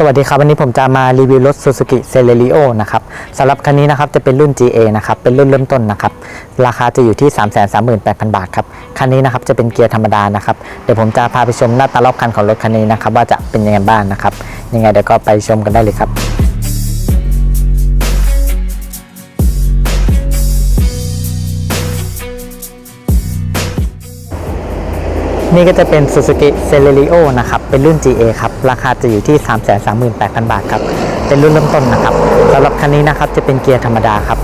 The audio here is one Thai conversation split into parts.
สวัสดีครับ วันนี้ผมจะมารีวิวรถ Suzuki Celerio นะครับสำหรับคันนี้นะครับจะเป็นรุ่น GA นะครับเป็นรุ่นเริ่มต้นนะครับราคาจะอยู่ที่ 338,000 บาทครับคันนี้นะครับจะเป็นเกียร์ธรรมดานะครับเดี๋ยวผมจะพาไปชมหน้าตารอบคันของรถคันนี้นะครับว่าจะเป็นยังไงบ้างนะครับยังไงเดี๋ยวก็ไปชมกันได้เลยครับ นี่ก็จะเป็น Suzuki Celerio นะครับ เป็นรุ่น GA ครับ ราคาจะอยู่ที่ 338,000 บาทครับ เป็นรุ่นเริ่มต้นนะครับสำหรับคันนี้นะครับจะเป็นเกียร์ธรรมดาครับ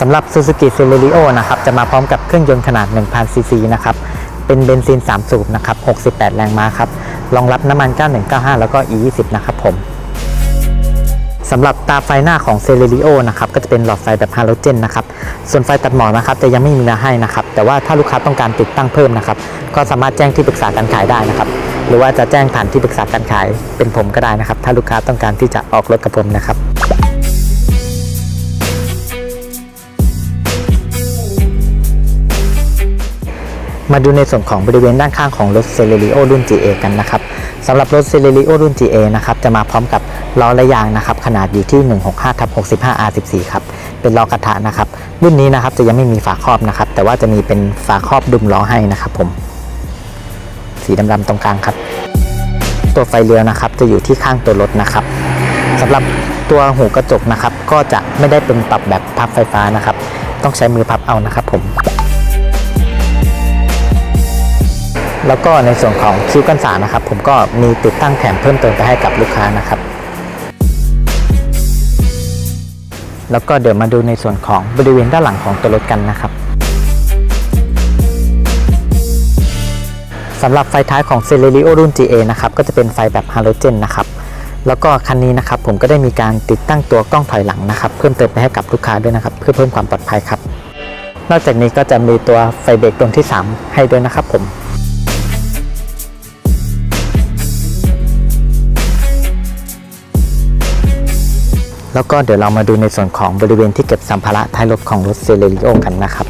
สำหรับ Suzuki Celerio นะครับจะมาพร้อมกับเครื่องยนต์ขนาด 1,000 ซีซีนะครับ เป็นเบนซิน 3 สูบนะครับ 68 แรงม้าครับ รองรับน้ำมัน 9195 แล้วก็ E20 นะครับผม สำหรับตาไฟหน้าของเซเลริโอนะครับก็จะเป็นหลอดไฟแบบฮาโลเจนนะครับส่วนไฟตัดหมอกนะครับจะยังไม่มีมาให้นะครับแต่ว่าถ้าลูกค้าต้องการติดตั้งเพิ่มนะครับก็สามารถแจ้งที่ปรึกษาการขายได้นะครับหรือว่าจะแจ้งผ่านที่ปรึกษาการขายเป็นผมก็ได้นะครับ ถ้าลูกค้าต้องการที่จะออกรถกับผมนะครับมาดูในส่วนของบริเวณด้านข้างของรถ Celerio รุ่น GA กันนะครับ สำหรับรถ Celerio รุ่น GA นะครับจะมาพร้อมกับล้อและยางนะครับขนาดอยู่ที่ 165ทับ65 R14 ครับเป็นล้อกระทะนะครับรุ่นนี้นะครับจะยังไม่มีฝาครอบนะครับแต่ว่าจะมีเป็นฝาครอบดุมล้อให้นะครับผมสีดำๆตรงกลางครับ ตัวไฟเลี้ยวนะครับจะอยู่ที่ข้างตัวรถนะครับสำหรับตัวหูกระจกนะครับก็จะไม่ได้เป็นปรับแบบพับไฟฟ้านะครับต้องใช้มือพับเอานะครับผม แล้วก็ในส่วนของคิ้วกันสานะครับ ผมก็มีติดตั้งแถมเพิ่มเติมไปให้กับลูกค้านะครับแล้วก็เดี๋ยวมาดูในส่วนของบริเวณด้านหลังของตัวรถกันนะครับสำหรับไฟท้ายของ Celerio รุ่น GA นะครับก็จะเป็นไฟแบบฮาโลเจนนะครับแล้วก็คันนี้นะครับผมก็ได้มีการติดตั้งตัวกล้องถอยหลังนะครับ เพิ่มเติมไปให้กับลูกค้าด้วยนะครับ เพื่อเพิ่มความปลอดภัยครับ นอกจากนี้ก็จะมีตัวไฟเบรกดวงที่ 3 ให้ด้วยนะครับผม แล้วก็เดี๋ยวเรามาดูในส่วนของบริเวณที่เก็บสัมภาระท้ายรถของรถเซเลริโอกันนะครับ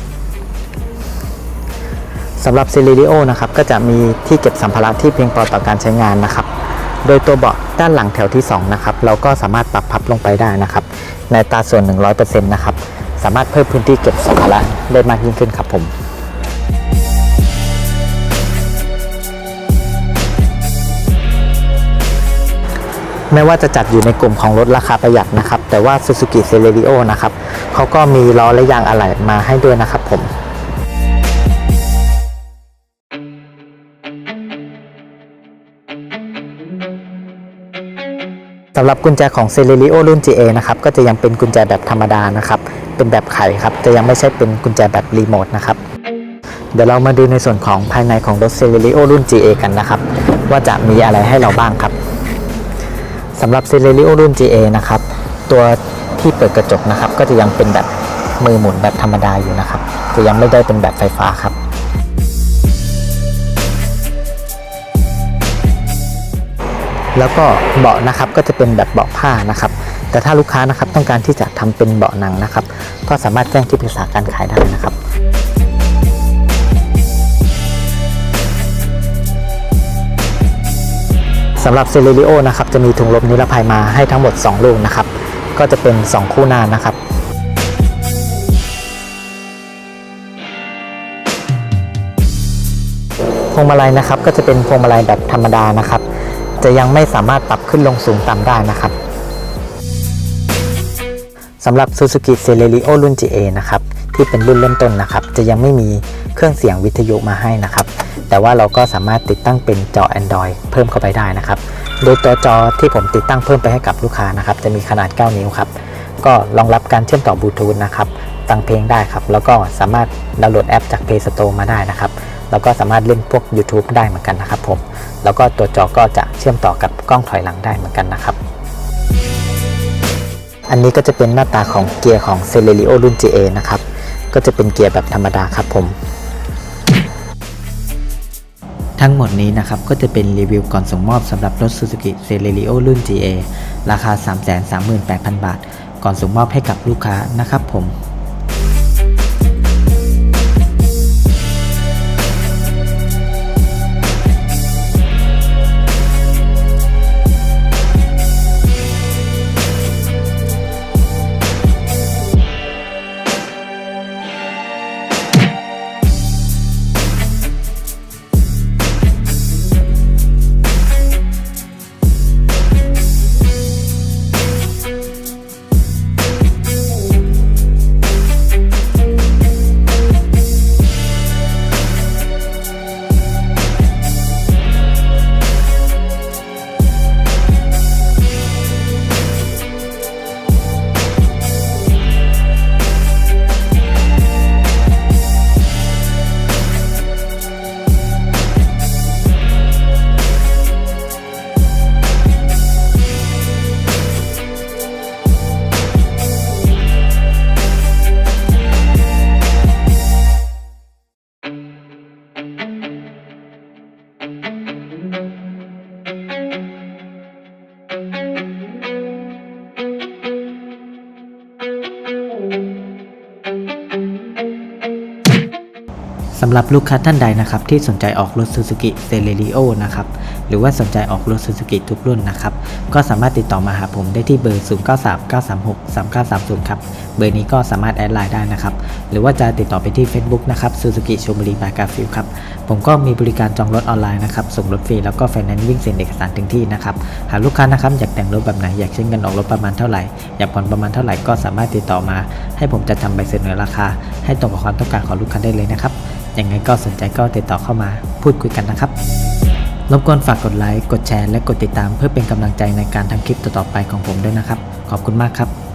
สำหรับเซเลริโอนะครับก็จะมีที่เก็บสัมภาระที่เพียงพอต่อการใช้งานนะครับ โดยตัวเบาะด้านหลังแถวที่2นะครับเราก็สามารถปรับพับลงไปได้นะครับ ในตาส่วน 100%นะครับสามารถเพิ่มพื้นที่เก็บสัมภาระได้มากยิ่งขึ้นครับผม ไม่ว่าจะจัดอยู่ในกลุ่มของรถราคาประหยัดนะครับ แต่ว่า Suzuki Celerio นะครับเขาก็มีล้อและยางอะไหล่มาให้ด้วยนะครับผมสำหรับกุญแจของ Celerio รุ่น GA นะครับก็จะยังเป็นกุญแจแบบธรรมดานะครับเป็นแบบไขครับจะยังไม่ใช่เป็นกุญแจแบบรีโมทนะครับเดี๋ยวเรามาดูในส่วนของภายในของรถ Celerio รุ่น GA กันนะครับว่าจะมีอะไรให้เราบ้างครับ สำหรับ Celerio รุ่น GA นะครับ ตัวที่เปิดกระจกนะครับ ก็จะยังเป็นแบบมือหมุนแบบธรรมดาอยู่นะครับ จะยังไม่ได้เป็นแบบไฟฟ้าครับ แล้วก็เบาะนะครับก็จะเป็นแบบเบาะผ้านะครับ แต่ถ้าลูกค้านะครับต้องการที่จะทำเป็นเบาะหนังนะครับ ก็สามารถแจ้งที่ปรึกษาการขายได้นะครับ สำหรับเซเลริโอนะครับจะมีถุงลมนิรภัยมาให้ทั้งหมด 2 ลูกนะครับ ก็จะเป็น 2 คู่หน้านะครับพวงมาลัยนะครับก็จะเป็นพวงมาลัยแบบธรรมดานะครับ จะยังไม่สามารถปรับขึ้นลงสูงต่ำได้นะครับสำหรับ Suzuki Celerio รุ่น GA นะครับที่เป็นรุ่นเริ่มต้นนะครับ จะยังไม่มีเครื่องเสียงวิทยุมาให้นะครับ แต่ว่าเราก็สามารถติดตั้งเป็นจอ Android เพิ่มเข้าไปได้นะครับ โดยตัวจอที่ผมติดตั้งเพิ่มไปให้กับลูกค้านะครับ จะมีขนาด 9 นิ้วครับ ก็รองรับการเชื่อมต่อบลูทูธนะครับฟังเพลงได้ครับ แล้วก็สามารถดาวน์โหลดแอปจาก Play Store มาได้นะครับ แล้วก็สามารถเล่นพวก YouTube ได้เหมือนกันนะครับผม แล้วก็ตัวจอก็จะเชื่อมต่อกับกล้องถอยหลังได้เหมือนกันนะครับ อันนี้ก็จะเป็นหน้าตาของเกียร์ของ Celerio รุ่น GA นะครับ ก็จะเป็นเกียร์แบบธรรมดาครับผม ทั้งหมดนี้นะครับก็จะเป็นรีวิวก่อนส่งมอบสำหรับรถ Suzuki Celerio รุ่น GA ราคา 338,000 บาท ก่อนส่งมอบให้กับลูกค้านะครับผม สำหรับลูกค้าท่านใดนะครับที่สนใจออกรถ Suzuki c e l e r i o นะครับหรือว่าสนใจออกรถ Suzuki ทุกรุ่นนะครับก็สามารถติดต่อมาหาผมได้ที่เบอร์ 0939363930 ครับเบอร์นี้ก็สามารถแอดไลน์ได้นะครับหรือว่าจะติดต่อไปที่ Facebook นะครับ Suzuki ชลบุรีบายกาฟิลครับผมก็มีบริการจองรถออนไลน์นะครับส่งรถฟรีแล้วก็ไฟแนนซ์วิ่งเซ็นเอกสารถึงที่นะครับหากลูกค้านะครับอยากแต่งรถแบบไหนอยากใช้เงินออกรถประมาณเท่าไหร่อยากผ่อนประมาณเท่าไหร่ก็สามารถติดต่อมา ให้ผมจะทำใบเสนอราคา ให้ตรงกับความต้องการของลูกค้าได้เลยนะครับ ยังไงก็สนใจก็ติดต่อเข้ามาพูดคุยกันนะครับ รบกวนฝากกดไลค์ กดแชร์ และกดติดตามเพื่อเป็นกำลังใจในการทำคลิปต่อๆไปของผมด้วยนะครับ ขอบคุณมากครับ